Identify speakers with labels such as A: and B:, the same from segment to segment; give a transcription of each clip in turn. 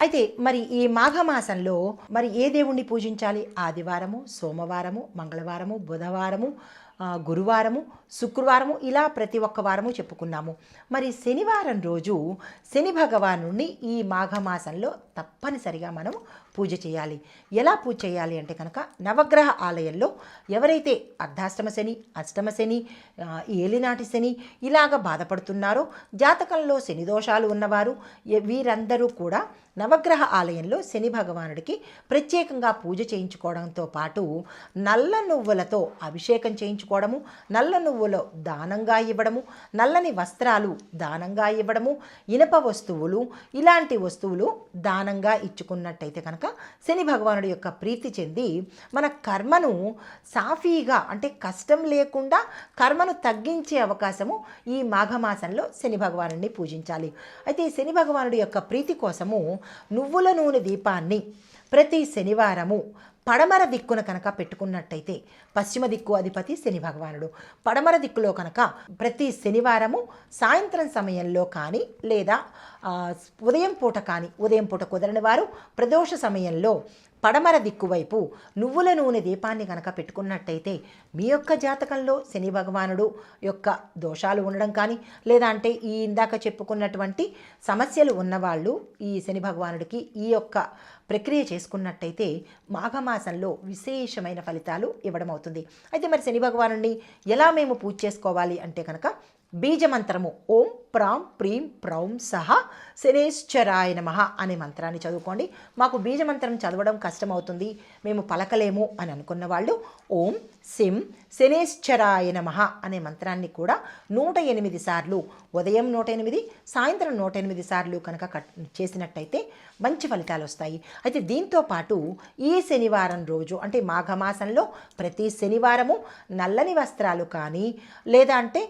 A: అయితే మరి ఈ మాఘమాసంలో మరి ఏ దేవుణ్ణి పూజించాలి? ఆదివారము సోమవారము మంగళవారము బుధవారము గురువారము శుక్రవారము ఇలా ప్రతి ఒక్క వారము చెప్పుకున్నాము. మరి శనివారం రోజు శని భగవాను ఈ మాఘమాసంలో తప్పనిసరిగా మనం పూజ చేయాలి. ఎలా పూజ చేయాలి అంటే కనుక నవగ్రహ ఆలయంలో ఎవరైతే అర్ధాష్టమ శని అష్టమ శని ఏలినాటి శని ఇలాగ బాధపడుతున్నారో జాతకంలో శని దోషాలు ఉన్నవారు వీరందరూ కూడా నవగ్రహ ఆలయంలో శని భగవానుడికి ప్రత్యేకంగా పూజ చేయించుకోవడంతో పాటు నల్ల నువ్వులతో అభిషేకం చేయించుకోవడము నల్ల నువ్వులు దానంగా ఇవ్వడము నల్లని వస్త్రాలు దానంగా ఇవ్వడము ఇనప వస్తువులు ఇలాంటి వస్తువులు దానంగా ఇచ్చుకున్నట్టయితే కనుక శని భగవానుడి యొక్క ప్రీతి చెంది మన కర్మను సాఫీగా అంటే కష్టం లేకుండా కర్మను తగ్గించే అవకాశము ఈ మాఘమాసంలో శని భగవానుడిని పూజించాలి. అయితే శని భగవానుడి యొక్క ప్రీతి కోసము నువ్వుల నూనె దీపాన్ని ప్రతి శనివారము పడమర దిక్కున కనుక పెట్టుకున్నట్టయితే పశ్చిమ దిక్కు అధిపతి శని భగవానుడు. పడమర దిక్కులో కనుక ప్రతి శనివారము సాయంత్రం సమయంలో కానీ లేదా ఉదయం పూట కానీ ఉదయం పూట కుదరని వారు ప్రదోష సమయంలో పడమర దిక్కువైపు నువ్వుల నూనె దీపాన్ని కనుక పెట్టుకున్నట్టయితే మీ యొక్క జాతకంలో శని భగవానుడు యొక్క దోషాలు ఉండడం కానీ లేదా అంటే ఈ ఇందాక చెప్పుకున్నటువంటి సమస్యలు ఉన్నవాళ్ళు ఈ శని భగవానుడికి ఈ యొక్క ప్రక్రియ చేసుకున్నట్టయితే మాఘమాసంలో విశేషమైన ఫలితాలు ఇవ్వడం అవుతుంది. అయితే మరి శని భగవానుడిని ఎలా మేము పూజ చేసుకోవాలి అంటే కనుక బీజమంత్రము ఓం ప్రాం ప్రీం ప్రౌం సహ శనేశ్చరాయ నమ అనే మంత్రాన్ని చదువుకోండి. మాకు బీజమంత్రం చదవడం కష్టమవుతుంది. మేము పలకలేము అని అనుకున్న వాళ్ళు ఓం సిం శనేశ్చరాయ నమ అనే మంత్రాన్ని కూడా నూట ఎనిమిది సార్లు ఉదయం నూట ఎనిమిది సాయంత్రం నూట ఎనిమిది సార్లు కనుక కట్ చేసినట్టయితే మంచి ఫలితాలు వస్తాయి. అయితే దీంతో పాటు ఈ శనివారం రోజు అంటే మాఘమాసంలో ప్రతి శనివారము నల్లని వస్త్రాలు కానీ లేదా అంటే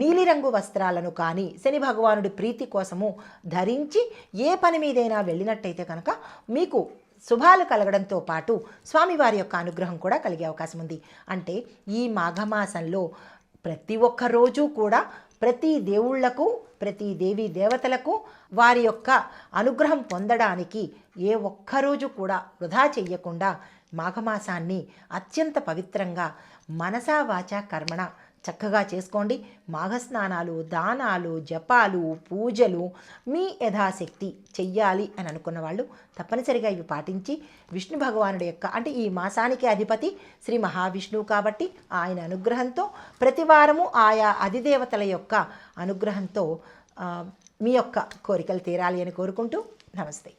A: నీలిరంగు వస్త్రాలను కానీ శని భగవానుడి ప్రీతి కోసము ధరించి ఏ పని మీదైనా వెళ్ళినట్టయితే కనుక మీకు శుభాలు కలగడంతో పాటు స్వామివారి యొక్క అనుగ్రహం కూడా కలిగే అవకాశం ఉంది. అంటే ఈ మాఘమాసంలో ప్రతి ఒక్క రోజు కూడా ప్రతి దేవుళ్ళకు ప్రతి దేవీ దేవతలకు వారి యొక్క అనుగ్రహం పొందడానికి ఏ ఒక్కరోజు కూడా వృధా చెయ్యకుండా మాఘమాసాన్ని అత్యంత పవిత్రంగా మనసా వాచ కర్మణ చక్కగా చేసుకోండి. మాఘస్నానాలు దానాలు జపాలు పూజలు మీ యథాశక్తి చెయ్యాలి అని అనుకున్న వాళ్ళు తప్పనిసరిగా ఇవి పాటించి విష్ణు భగవానుడి యొక్క అంటే ఈ మాసానికి అధిపతి శ్రీ మహావిష్ణువు కాబట్టి ఆయన అనుగ్రహంతో ప్రతి వారము ఆయా అధిదేవతల యొక్క అనుగ్రహంతో మీ యొక్క కోరికలు తీరాలి అని కోరుకుంటూ నమస్తే.